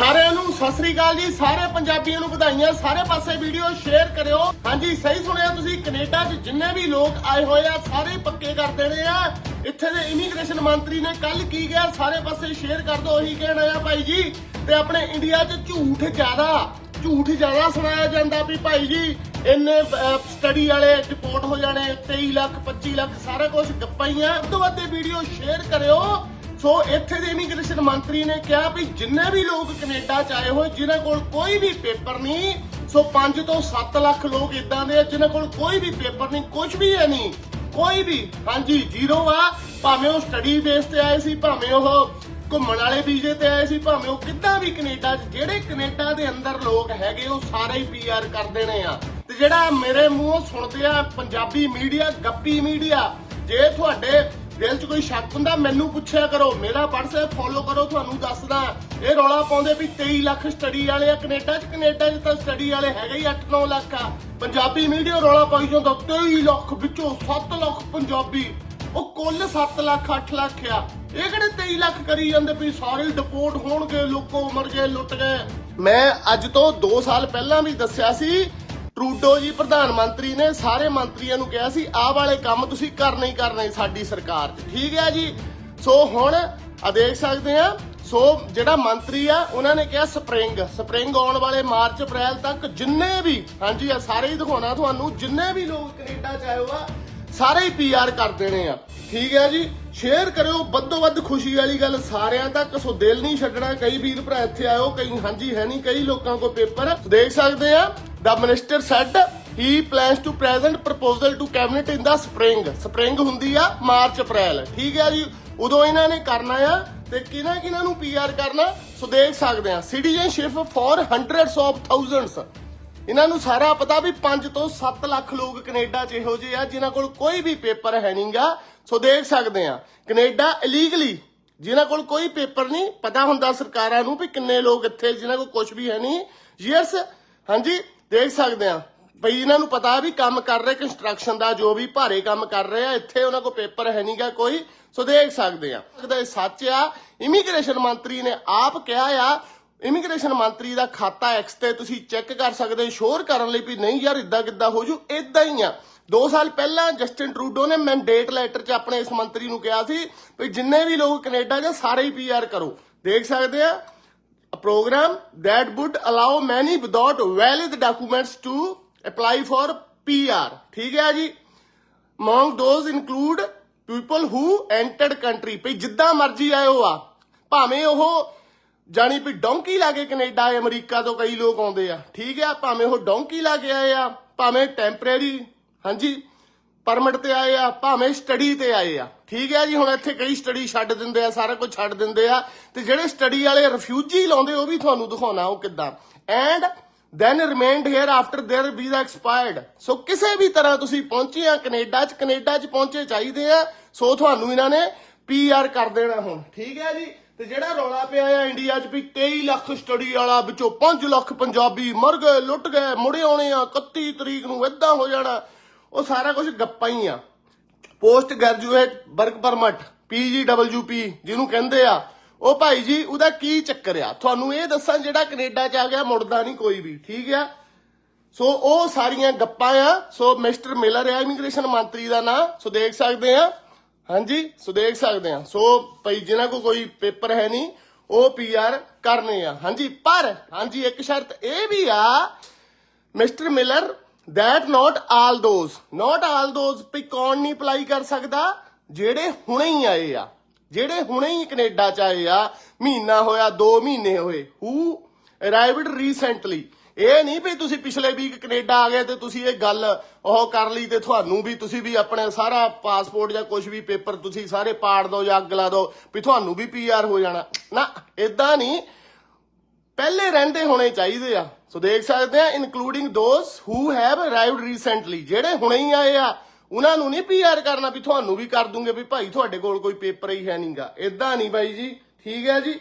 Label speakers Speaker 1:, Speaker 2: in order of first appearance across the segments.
Speaker 1: ਸਾਰਿਆਂ ਨੂੰ ਸਤਿ ਸ੍ਰੀ ਅਕਾਲ ਜੀ। ਸਾਰੇ ਪੰਜਾਬੀਆਂ ਨੂੰ ਵਧਾਈਆਂ। ਸਾਰੇ ਪਾਸੇ ਵੀਡੀਓ ਸ਼ੇਅਰ ਕਰਿਓ। ਹਾਂਜੀ, ਸਹੀ ਸੁਣਿਆ ਤੁਸੀਂ। ਕੈਨੇਡਾ 'ਚ ਜਿੰਨੇ ਵੀ ਲੋਕ ਆਏ ਹੋਏ ਆ, ਸਾਰੇ ਪੱਕੇ ਕਰ ਦੇਣੇ ਆ। ਇੱਥੇ ਦੇ ਇਮੀਗ੍ਰੇਸ਼ਨ ਮੰਤਰੀ ਨੇ ਕੱਲ ਕੀ ਗਿਆ ਸਾਰੇ ਪਾਸੇ ਸ਼ੇਅਰ ਕਰ ਦੋ ਉਹੀ ਕਹਿਣਾ ਆ ਭਾਈ ਜੀ। ਤੇ ਆਪਣੇ ਇੰਡੀਆ 'ਚ ਝੂਠ ਜ਼ਿਆਦਾ ਝੂਠ ਜ਼ਿਆਦਾ ਸੁਣਾਇਆ ਜਾਂਦਾ ਵੀ ਭਾਈ ਜੀ, ਇੰਨੇ ਸਟੱਡੀ ਵਾਲੇ ਰਿਪੋਰਟ ਹੋ ਜਾਣੇ 23 ਲੱਖ 25 ਲੱਖ, ਸਾਰਾ ਕੁਝ ਗੱਪਾਂ ਹੀ ਆ। ਵੱਧ ਤੋਂ ਵੱਧ ਵੀਡੀਓ ਸ਼ੇਅਰ ਕਰਿਓ। ਸੋ ਇੱਥੇ ਦੇ ਇਮੀਗ੍ਰੇਸ਼ਨ ਮੰਤਰੀ ਨੇ ਕਿਹਾ ਵੀ ਜਿੰਨੇ ਵੀ ਲੋਕ ਕੈਨੇਡਾ ਚ ਆਏ ਹੋਏ, ਜਿਨ੍ਹਾਂ ਕੋਲ ਕੋਈ ਵੀ ਪੇਪਰ ਨਹੀਂ, ਸੋ 5 ਤੋਂ 7 ਲੱਖ ਲੋਕ ਇਦਾਂ ਦੇ ਆ, ਜਿਨ੍ਹਾਂ ਕੋਲ ਕੋਈ ਵੀ ਪੇਪਰ ਨਹੀਂ ਕੁਝ ਵੀ ਹੈ ਨਹੀਂ, ਕੋਈ ਵੀ। ਹਾਂਜੀ, ਜ਼ੀਰੋ ਆ। ਭਾਵੇਂ ਉਹ ਸਟੱਡੀ ਬੇਸ ਤੇ ਆਏ ਸੀ, ਭਾਵੇਂ ਉਹ ਘੁੰਮਣ ਵਾਲੇ ਵੀਜ਼ੇ ਤੇ ਆਏ ਸੀ, ਭਾਵੇਂ ਉਹ ਕਿੱਦਾਂ ਵੀ ਕੈਨੇਡਾ 'ਚ, ਜਿਹੜੇ ਕੈਨੇਡਾ ਦੇ ਅੰਦਰ ਲੋਕ ਹੈਗੇ, ਉਹ ਸਾਰੇ ਹੀ ਪੀਆਰ ਕਰ ਦੇਣੇ ਆ। ਤੇ ਜਿਹੜਾ ਮੇਰੇ ਮੂੰਹੋਂ ਸੁਣਦੇ ਆ ਪੰਜਾਬੀ ਮੀਡੀਆ, ਗੱਪੀ ਮੀਡੀਆ, ਜੇ ਤੁਹਾਡੇ ਦਿਲ 'ਚ ਕੋਈ ਸ਼ੱਕ ਹੁੰਦਾ, ਮੈਨੂੰ ਪੁੱਛਿਆ ਕਰੋ, ਮੇਰਾ WhatsApp ਫੋਲੋ ਕਰੋ, ਤੁਹਾਨੂੰ ਦੱਸਦਾ ਇਹ ਰੌਲਾ ਪਾਉਂਦੇ ਵੀ 23 ਲੱਖ ਸਟੱਡੀ ਵਾਲੇ ਆ, ਕੈਨੇਡਾ 'ਚ ਕੈਨੇਡਾ 'ਚ ਤਾਂ ਸਟੱਡੀ ਵਾਲੇ ਹੈਗੇ ਹੀ 8-9 ਲੱਖ ਆ। ਪੰਜਾਬੀ ਮੀਡੀਆ ਰੌਲਾ ਪਾਈ ਜਾਂਦਾ 23 ਲੱਖ ਵਿੱਚੋਂ 7 ਲੱਖ ਪੰਜਾਬੀ। ਉਹ ਕੁੱਲ 7 ਲੱਖ 8 ਲੱਖ ਆ। ਇਹ ਕਿਹੜੇ 23 ਲੱਖ ਕਰੀ ਜਾਂਦੇ ਵੀ ਸਾਰੇ ਡਿਪੋਰਟ ਹੋਣਗੇ, ਲੋਕੋ ਮਰ ਗਏ ਲੁੱਟ ਗਏ। ਮੈਂ ਅੱਜ ਤੋਂ 2 ਸਾਲ ਪਹਿਲਾਂ ਵੀ ਦੱਸਿਆ ਸੀ ਟਰੂਡੋ ਜੀ ਪ੍ਰਧਾਨ ਮੰਤਰੀ ਨੇ ਸਾਰੇ ਮੰਤਰੀਆਂ ਨੂੰ ਕਿਹਾ ਸੀ, ਆਹ ਵਾਲੇ ਕੰਮ ਤੁਸੀਂ ਕਰਨੇ ਹੀ ਕਰਨੇ ਸਾਡੀ ਸਰਕਾਰ 'ਚ। ਠੀਕ ਹੈ ਜੀ? ਸੋ ਹੁਣ ਆ ਦੇਖ ਸਕਦੇ ਆ ਸੋ ਜਿਹੜਾ ਮੰਤਰੀ ਆ, ਉਹਨਾਂ ਨੇ ਕਿਹਾ ਸਪਰਿੰਗ। ਸਪਰਿੰਗ ਆਉਣ ਵਾਲੇ ਮਾਰਚ, ਅਪ੍ਰੈਲ ਤੱਕ ਜਿੰਨੇ ਵੀ, ਹਾਂਜੀ ਆ ਸਾਰੇ ਹੀ ਦਿਖਾਉਣਾ ਤੁਹਾਨੂੰ, ਜਿੰਨੇ ਵੀ ਲੋਕ ਕੈਨੇਡਾ ਚ ਆਏ ਹੋ ਆ ਸਾਰੇ ਹੀ ਪੀਆਰ ਕਰ ਦੇਣੇ ਆ। ਠੀਕ ਹੈ ਜੀ। ਸ਼ੇਅਰ ਕਰਿਓ, ਵੱਧੋ ਵੱਧ ਖੁਸ਼ੀ ਵਾਲੀ ਗੱਲ ਸਾਰਿਆਂ ਤੱਕ। ਸੋ ਦਿਲ ਨਹੀਂ ਛੱਡਣਾ, ਕਈ ਵੀਰ ਭਰਾ ਇੱਥੇ ਆਇਓ, ਕਈ ਹਾਂਜੀ ਹੈ ਨਹੀਂ, ਕਈ ਲੋਕਾਂ ਕੋਲ ਪੇਪਰ। ਦੇਖ ਸਕਦੇ ਆ the minister said he plans to present proposal to cabinet in the spring spring ਹੁੰਦੀ ਆ ਮਾਰਚ, ਅਪ੍ਰੈਲ। ਠੀਕ ਹੈ ਜੀ, ਉਦੋਂ ਇਹਨਾਂ ਨੇ ਕਰਨਾ ਆ ਤੇ ਕਿਹਨਾਂ ਕਿਹਨਾਂ ਨੂੰ ਪੀਆਰ ਕਰਨਾ? ਸੋ ਦੇਖ ਸਕਦੇ ਆ citizenship for hundreds of thousands ਇਹਨਾਂ ਨੂੰ ਸਾਰਾ ਪਤਾ ਵੀ 5 ਤੋਂ 7 ਲੱਖ ਲੋਕ ਕੈਨੇਡਾ 'ਚ ਇਹੋ ਜਿਹੇ ਆ, ਜਿਨ੍ਹਾਂ ਕੋਲ ਕੋਈ ਵੀ ਪੇਪਰ ਹੈ ਨਹੀਂਗਾ ਸੋ ਦੇਖ ਸਕਦੇ ਆ, ਕੈਨੇਡਾ ਇਲੀਗਲੀ ਜਿਨ੍ਹਾਂ ਕੋਲ ਕੋਈ ਪੇਪਰ ਨਹੀਂ, ਪਤਾ ਹੁੰਦਾ ਸਰਕਾਰਾਂ ਨੂੰ ਵੀ ਕਿੰਨੇ ਲੋਕ ਇੱਥੇ, ਜਿਨ੍ਹਾਂ ਕੋਲ ਕੁਝ ਵੀ ਹੈ ਨਹੀਂ। ਯੈਸ ਹਾਂਜੀ, ਦੇਖ ਸਕਦੇ ਆ। ਭਈ ਇਹਨਾਂ ਨੂੰ ਪਤਾ ਵੀ ਕੰਮ ਕਰ ਰਹੇ ਕੰਸਟਰਕਸ਼ਨ ਦਾ ਜੋ ਵੀ ਭਾਰੇ ਕੰਮ ਕਰ ਰਹੇ ਆ, ਇੱਥੇ ਉਹਨਾਂ ਕੋਲ ਪੇਪਰ ਹੈ ਨਹੀਂਗਾ ਕੋਈ। ਸੋ ਦੇਖ ਸਕਦੇ ਆ। ਇਹ ਸੱਚ ਆ ਇਮੀਗ੍ਰੇਸ਼ਨ ਮੰਤਰੀ ਨੇ ਆਪ ਕਿਹਾ ਆ ਇਮੀਗ੍ਰੇਸ਼ਨ ਮੰਤਰੀ ਦਾ ਖਾਤਾ ਐਕਸ ਤੇ ਤੁਸੀਂ ਚੈੱਕ ਕਰ ਸਕਦੇ, ਸ਼ੋਰ ਕਰਨ ਲਈ ਵੀ ਨਹੀਂ ਯਾਰ ਇਦਾਂ ਕਿੱਦਾਂ ਹੋ ਜੂ ਇਦਾਂ ਹੀ ਆ। 2 ਸਾਲ ਪਹਿਲਾਂ ਜਸਟਿਨ ਟਰੂਡੋ ਨੇ ਮੈਂਡੇਟ ਲੈਟਰ 'ਚ ਆਪਣੇ ਇਸ ਮੰਤਰੀ ਨੂੰ ਕਿਹਾ ਸੀ ਵੀ ਜਿੰਨੇ ਵੀ ਲੋਕ ਕੈਨੇਡਾ 'ਚ ਸਾਰੇ ਹੀ ਪੀਆਰ ਕਰੋ। ਦੇਖ ਸਕਦੇ ਆ, a that would allow many without valid documents to apply for PR ਠੀਕ ਹੈ ਜੀ? Among those include people who entered country ਭਈ ਜਿੱਦਾਂ ਮਰਜ਼ੀ ਆਇਓ ਆ, ਭਾਵੇਂ ਉਹ ਜਾਣੀ ਵੀ ਡੌਂਕੀ ਲਾ ਕੇ ਕੈਨੇਡਾ ਅਮਰੀਕਾ ਤੋਂ ਕਈ ਲੋਕ ਆਉਂਦੇ ਆ ਠੀਕ ਆ ਭਾਵੇਂ ਉਹ ਡੌਂਕੀ ਲਾ ਕੇ ਆਏ ਆ ਭਾਵੇਂ ਟੈਂਪਰੇਰੀ ਹਾਂਜੀ ਪਰਮਿਟ ਤੇ ਆਏ ਆ ਭਾਵੇਂ ਸਟੱਡੀ ਤੇ ਆਏ ਆ ਠੀਕ ਹੈ ਜੀ ਹੁਣ ਇੱਥੇ ਕਈ ਸਟੱਡੀ ਛੱਡ ਦਿੰਦੇ ਆ ਸਾਰਾ ਕੁਝ ਛੱਡ ਦਿੰਦੇ ਆ ਤੇ ਜਿਹੜੇ ਸਟੱਡੀ ਵਾਲੇ ਰਿਫਿਊਜੀ ਲਾਉਂਦੇ ਉਹ ਵੀ ਤੁਹਾਨੂੰ ਦਿਖਾਉਣਾ ਉਹ ਕਿੱਦਾਂ and then remained here after their visa expired so ਕਿਸੇ ਵੀ ਤਰ੍ਹਾਂ ਤੁਸੀਂ ਪਹੁੰਚੇ ਆ ਕੈਨੇਡਾ ਚ ਕੈਨੇਡਾ ਚ ਪਹੁੰਚੇ ਚਾਹੀਦੇ ਆ ਸੋ ਤੁਹਾਨੂੰ ਇਹਨਾਂ ਨੇ ਪੀਆਰ ਕਰ ਦੇਣਾ ਹੁਣ ਠੀਕ ਹੈ ਜੀ ਤੇ ਜਿਹੜਾ ਰੌਲਾ ਪਿਆ ਆ ਇੰਡੀਆ 'ਚ ਵੀ 23 ਲੱਖ ਸਟੱਡੀ ਵਾਲਾ ਵਿੱਚੋਂ 5 ਲੱਖ ਪੰਜਾਬੀ ਮਰ ਗਏ, ਲੁੱਟ ਗਏ, ਮੁੜੇ ਆਉਣੇ ਆ 31 ਤਰੀਕ ਨੂੰ ਇਦਾਂ ਹੋ ਜਾਣਾ, ਉਹ ਸਾਰਾ ਕੁਝ ਗੱਪਾਂ ਹੀ ਆ। Post graduate work permit PGWP ਜਿਹਨੂੰ ਕਹਿੰਦੇ ਆ। ਉਹ ਭਾਈ ਜੀ, ਉਹਦਾ ਕੀ ਚੱਕਰ ਆ? ਤੁਹਾਨੂੰ ਇਹ ਦੱਸਾਂ, ਜਿਹੜਾ ਕੈਨੇਡਾ 'ਚ ਆ ਗਿਆ, ਮੁੜਦਾ ਨਹੀਂ ਕੋਈ ਵੀ, ਠੀਕ ਆ? ਸੋ ਉਹ ਸਾਰੀਆਂ ਗੱਪਾਂ ਆ। ਸੋ ਮਿਸਟਰ ਮਿਲਰ ਆ, ਇਮੀਗ੍ਰੇਸ਼ਨ ਮੰਤਰੀ ਦਾ ਨਾਂ, ਸੋ ਦੇਖ ਸਕਦੇ ਆ। ਹਾਂਜੀ, ਸੋ ਦੇਖ ਸਕਦੇ ਆ ਸੋ ਭਾਈ ਜਿਨ੍ਹਾਂ ਕੋ ਕੋਈ ਪੇਪਰ ਹੈ ਨਹੀਂ, ਉਹ ਪੀਆਰ ਕਰਨੇ ਆ। ਹਾਂਜੀ, ਪਰ, ਹਾਂਜੀ, ਇੱਕ ਸ਼ਰਤ ਇਹ ਵੀ ਆ, mister Miller, that not all those, not all those ਵੀ ਕੌਣ ਨਹੀਂ ਅਪਲਾਈ ਕਰ ਸਕਦਾ? ਜਿਹੜੇ ਹੁਣੇ ਹੀ ਆਏ ਆ। ਜਿਹੜੇ ਹੁਣੇ ਹੀ ਕੈਨੇਡਾ ਚ ਆਏ ਆ, ਮਹੀਨਾ ਹੋਇਆ 2 ਮਹੀਨੇ ਹੋਏ। Who arrived recently? ਇਹ ਨਹੀਂ ਵੀ ਤੁਸੀਂ ਪਿਛਲੇ ਵੀਕ ਕੈਨੇਡਾ ਆ ਗਏ ਤੇ ਤੁਸੀਂ ਇਹ ਗੱਲ ਉਹ ਕਰ ਲਈ ਤੇ ਤੁਹਾਨੂੰ ਵੀ, ਤੁਸੀਂ ਵੀ ਆਪਣੇ ਸਾਰਾ ਪਾਸਪੋਰਟ ਜਾਂ ਕੁਝ ਵੀ ਪੇਪਰ ਤੁਸੀਂ ਸਾਰੇ ਪਾੜ ਦਿਓ ਜਾਂ ਅੱਗ ਲਾ ਦਿਓ ਵੀ ਤੁਹਾਨੂੰ ਵੀ ਪੀਆਰ ਹੋ ਜਾਣਾ। ਨਾ ਇਦਾਂ ਨਹੀਂ। ਪਹਿਲੇ ਰਹਿੰਦੇ ਹੋਣੇ ਚਾਹੀਦੇ ਆ। ਸੋ ਦੇਖ ਸਕਦੇ ਆ including those who have arrived recently ਜਿਹੜੇ ਹੁਣੇ ਹੀ ਆਏ ਆ, ਉਹਨਾਂ ਨੂੰ ਨਹੀਂ ਪੀਆਰ ਕਰਨਾ ਵੀ ਤੁਹਾਨੂੰ ਵੀ ਕਰ ਦੂੰਗੇ ਵੀ ਭਾਈ ਤੁਹਾਡੇ ਕੋਲ ਕੋਈ ਪੇਪਰ ਹੀ ਹੈ ਨਹੀਂਗਾ ਇਦਾਂ ਨਹੀਂ ਬਾਈ ਜੀ। ਠੀਕ ਹੈ ਜੀ?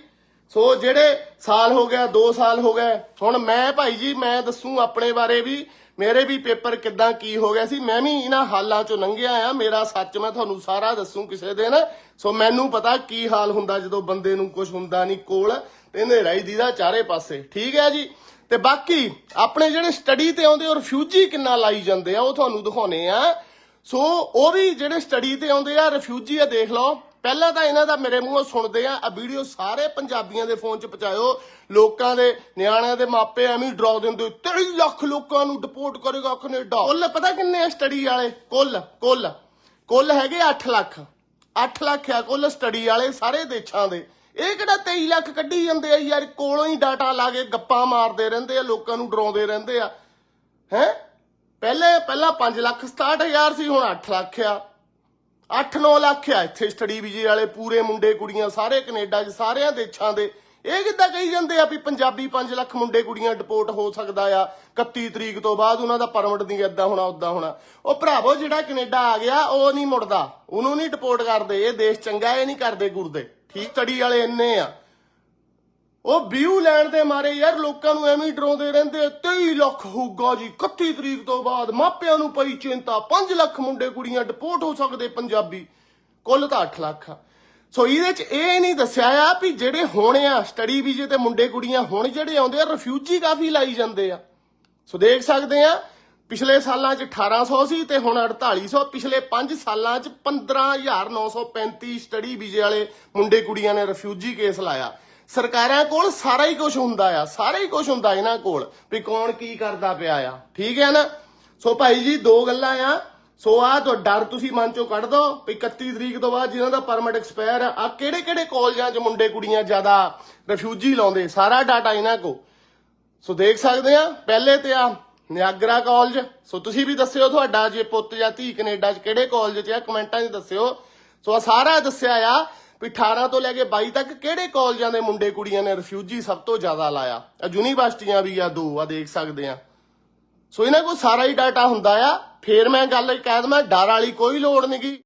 Speaker 1: ਸੋ ਜਿਹੜੇ ਸਾਲ ਹੋ ਗਿਆ 2 ਸਾਲ ਹੋ ਗਏ, ਹੁਣ ਮੈਂ ਭਾਈ ਜੀ, ਮੈਂ ਦੱਸੂ ਆਪਣੇ ਬਾਰੇ ਵੀ, ਮੇਰੇ ਵੀ ਪੇਪਰ ਕਿੱਦਾਂ ਕੀ ਹੋ ਗਿਆ ਸੀ, ਮੈਂ ਵੀ ਇਹਨਾਂ ਹਾਲਾਂ ਚੋਂ ਲੰਘਿਆ ਆ, ਮੇਰਾ ਸੱਚ ਮੈਂ ਤੁਹਾਨੂੰ ਸਾਰਾ ਦੱਸੂ ਕਿਸੇ ਦਿਨ। ਸੋ ਮੈਨੂੰ ਪਤਾ ਕੀ ਹਾਲ ਹੁੰਦਾ ਜਦੋਂ ਬੰਦੇ ਨੂੰ ਕੁਝ ਹੁੰਦਾ ਨਹੀਂ ਕੋਲ, ਤੇ ਹਨੇਰਾ ਹੀ ਦੀਦਾ ਚਾਰੇ ਪਾਸੇ। ਠੀਕ ਹੈ ਜੀ? ਤੇ ਬਾਕੀ, ਆਪਣੇ ਜਿਹੜੇ ਸਟੱਡੀ ਤੇ ਆਉਂਦੇ ਉਹ ਰਿਫਿਊਜੀ ਕਿੰਨਾ ਲਾਈ ਜਾਂਦੇ ਆ, ਉਹ ਤੁਹਾਨੂੰ ਦਿਖਾਉਨੇ ਆ। ਸੋ ਉਹ ਵੀ ਜਿਹੜੇ ਸਟੱਡੀ ਤੇ ਆਉਂਦੇ ਆ ਰਿਫਿਊਜੀ ਆ, ਦੇਖ ਲਓ। ਪਹਿਲਾਂ ਤਾਂ ਇਹਨਾਂ ਦਾ ਮੇਰੇ ਮੂੰਹੋਂ ਸੁਣਦੇ ਆ ਆ ਵੀਡੀਓ ਸਾਰੇ ਪੰਜਾਬੀਆਂ ਦੇ ਫੋਨ 'ਚ ਪਹੁੰਚਾਇਓ। ਲੋਕਾਂ ਦੇ, ਨਿਆਣਿਆਂ ਦੇ ਮਾਪੇ ਐਵੇਂ ਡਰਾ ਦਿੰਦੇ 23 ਲੱਖ ਲੋਕਾਂ ਨੂੰ ਡਿਪੋਰਟ ਕਰੇਗਾ ਕੈਨੇਡਾ ਕੁੱਲ ਪਤਾ ਕਿੰਨੇ ਆ ਸਟੱਡੀ ਵਾਲੇ? ਕੁੱਲ ਕੁੱਲ ਕੁੱਲ ਹੈਗੇ 8 ਲੱਖ। 8 ਲੱਖ ਆ ਕੁੱਲ ਸਟੱਡੀ ਵਾਲੇ ਸਾਰੇ ਦੇਸ਼ਾਂ ਦੇ। ਇਹ ਕਿਹੜਾ 23 ਲੱਖ ਕੱਢੀ ਜਾਂਦੇ ਆ ਯਾਰ, ਕੋਲੋਂ ਹੀ ਡਾਟਾ ਲਾ ਕੇ ਗੱਪਾਂ ਮਾਰਦੇ ਰਹਿੰਦੇ ਆ, ਲੋਕਾਂ ਨੂੰ ਡਰਾਉਂਦੇ ਰਹਿੰਦੇ ਆ। ਹੈ? ਪਹਿਲੇ, ਪਹਿਲਾਂ 5 ਲੱਖ 67000 ਸੀ, ਹੁਣ 8 ਲੱਖ ਆ। 8-9 ਲੱਖ ਆ ਇੱਥੇ ਸਟੱਡੀ ਵੀਜ਼ੇ ਵਾਲੇ, ਪੂਰੇ ਮੁੰਡੇ, ਕੁੜੀਆਂ, ਸਾਰੇ ਕੈਨੇਡਾ 'ਚ, ਸਾਰਿਆਂ ਦੇਸ਼ਾਂ ਦੇ। ਇਹ ਕਿੱਦਾਂ ਕਹੀ ਜਾਂਦੇ ਆ ਵੀ ਪੰਜਾਬੀ 5 ਲੱਖ ਮੁੰਡੇ, ਕੁੜੀਆਂ ਡਿਪੋਰਟ ਹੋ ਸਕਦਾ ਆ 31 ਤਰੀਕ ਤੋਂ ਬਾਅਦ ਉਹਨਾਂ ਦਾ ਪਰਮਿਟ ਨਹੀਂ ਏਦਾਂ ਹੋਣਾ ਉਦਾਂ ਹੋਣਾ। ਉਹ ਭਰਾਵੋ, ਜਿਹੜਾ ਕੈਨੇਡਾ ਆ ਗਿਆ, ਉਹ ਨਹੀਂ ਮੁੜਦਾ। ਉਹਨੂੰ ਨਹੀਂ ਡਿਪੋਰਟ ਕਰਦੇ, ਇਹ ਦੇਸ਼ ਚੰਗਾ, ਇਹ ਨਹੀਂ ਕਰਦੇ ਗੁਰਦੇ। ਠੀਕ, ਸਟੱਡੀ ਵਾਲੇ ਇੰਨੇ ਆ। ਉਹ ਵਿਊ ਲੈਣ ਦੇ ਮਾਰੇ ਯਾਰ, ਲੋਕਾਂ ਨੂੰ ਐਵੇਂ ਡਰਾਉਂਦੇ ਰਹਿੰਦੇ 23 ਲੱਖ ਹੋਊਗਾ ਜੀ। 31 ਤਰੀਕ ਤੋਂ ਬਾਅਦ ਮਾਪਿਆਂ ਨੂੰ ਪਈ ਚਿੰਤਾ। 5 ਲੱਖ ਮੁੰਡੇ ਕੁੜੀਆਂ ਡਿਪੋਰਟ ਹੋ ਸਕਦੇ ਪੰਜਾਬੀ। ਕੁੱਲ ਤਾਂ 8 ਲੱਖ ਆ। ਸੋ ਇਹਦੇ ਚ ਇਹ ਨਹੀਂ ਦੱਸਿਆ ਆ ਵੀ ਜਿਹੜੇ ਹੋਣੇ ਆ, ਸਟੱਡੀ ਵੀਜ਼ੇ ਤੇ ਮੁੰਡੇ ਕੁੜੀਆਂ ਹੁਣ ਜਿਹੜੇ ਆਉਂਦੇ ਆ ਰਿਫਿਊਜੀ ਕਾਫੀ ਲਾਈ ਜਾਂਦੇ ਆ। ਸੋ ਦੇਖ ਸਕਦੇ ਆ, ਪਿਛਲੇ ਸਾਲਾਂ 'ਚ 1800 ਸੀ ਤੇ ਹੁਣ 4800 ਪਿਛਲੇ 5 ਸਾਲਾਂ 'ਚ 15935 ਸਟੱਡੀ ਵੀਜ਼ੇ ਵਾਲੇ ਮੁੰਡੇ ਕੁੜੀਆਂ ਨੇ ਰਿਫਿਊਜੀ ਕੇਸ ਲਾਇਆ। ਸਰਕਾਰਾਂ ਕੋਲ ਸਾਰਾ ਹੀ ਕੁਝ ਹੁੰਦਾ ਆ, ਸਾਰਾ ਹੀ ਕੁਝ ਹੁੰਦਾ ਇਹਨਾਂ ਕੋਲ ਵੀ ਕੌਣ ਕੀ ਕਰਦਾ ਪਿਆ ਆ। ਠੀਕ ਹੈ ਨਾ? ਸੋ ਭਾਈ ਜੀ, ਦੋ ਗੱਲਾਂ ਆ। ਸੋ ਆ ਤੋਂ ਡਰ ਤੁਸੀਂ ਮਨ ਚੋਂ ਕੱਢ ਦੋ ਵੀ 31 ਤਰੀਕ ਤੋਂ ਬਾਅਦ ਜਿਨ੍ਹਾਂ ਦਾ ਪਰਮਿਟ ਐਕਸਪਾਇਰ ਆ ਕਿਹੜੇ ਕਿਹੜੇ ਕਾਲਜਾਂ 'ਚ ਮੁੰਡੇ ਕੁੜੀਆਂ ਜ਼ਿਆਦਾ ਰਿਫਿਊਜੀ ਲਾਉਂਦੇ, ਸਾਰਾ ਡਾਟਾ ਇਹਨਾਂ ਕੋ ਸੋ ਦੇਖ ਸਕਦੇ ਆ, ਪਹਿਲੇ ਤੇ ਆ ਨਿਆਗਰਾ ਕਾਲਜ। ਸੋ ਤੁਸੀਂ ਵੀ ਦੱਸਿਓ ਤੁਹਾਡਾ, ਜੇ ਪੁੱਤ ਜਾਂ ਧੀ ਕੈਨੇਡਾ 'ਚ ਕਿਹੜੇ ਕਾਲਜ 'ਚ ਆ, ਕਮੈਂਟਾਂ 'ਚ ਦੱਸਿਓ। ਸੋ ਆ ਸਾਰਾ ਦੱਸਿਆ ਆ ਵੀ 18 ਤੋਂ ਲੈ ਕੇ 22 ਤੱਕ ਕਿਹੜੇ ਕਾਲਜਾਂ ਦੇ ਮੁੰਡੇ ਕੁੜੀਆਂ ਨੇ ਰਿਫਿਊਜੀ ਸਭ ਤੋਂ ਜ਼ਿਆਦਾ ਲਾਇਆ? ਆ ਯੂਨੀਵਰਸਿਟੀਆਂ ਵੀ ਆ, ਦੋ ਆ ਦੇਖ ਸਕਦੇ ਆ। ਸੋ ਇਹਨਾਂ ਕੋਲ ਸਾਰਾ ਹੀ ਡਾਟਾ ਹੁੰਦਾ ਆ। ਫੇਰ ਮੈਂ ਗੱਲ ਕਹਿ ਦਵਾਂ ਡਰ ਵਾਲੀ ਕੋਈ ਲੋੜ ਨਹੀਂਗੀ